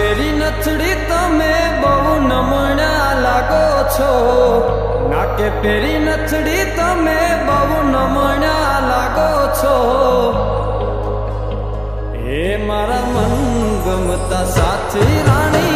પેરી નથડી તમે બહુ નમણા લાગો છો. નાકે પેરી નથડી તમે બહુ નમણા લાગો છો. એ મારા મન ગમતા સાથી રાણી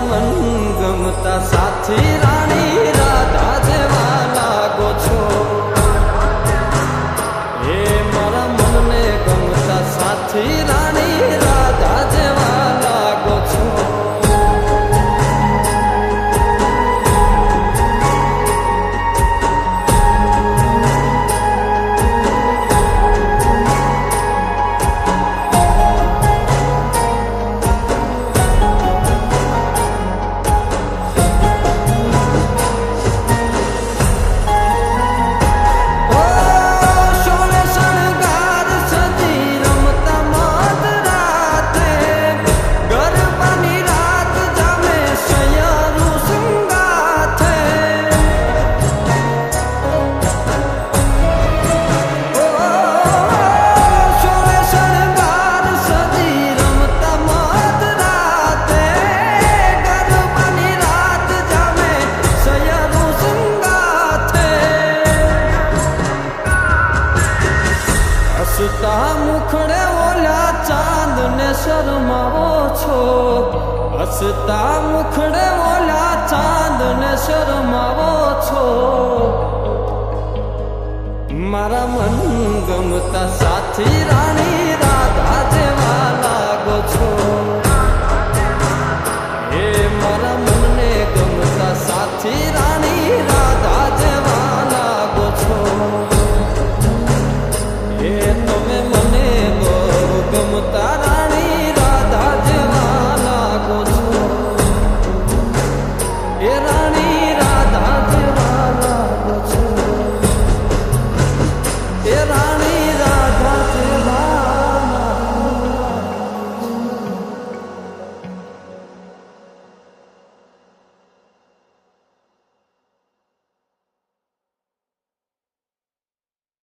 મન ગમતા સાથી રાણી હસતા મુખડે ઓલા ચાંદ ને શરમાવો છો? હસતા મુખડે ઓલા ચાંદ ને શરમાવો છો? મારા મન ગમતા સાથી રા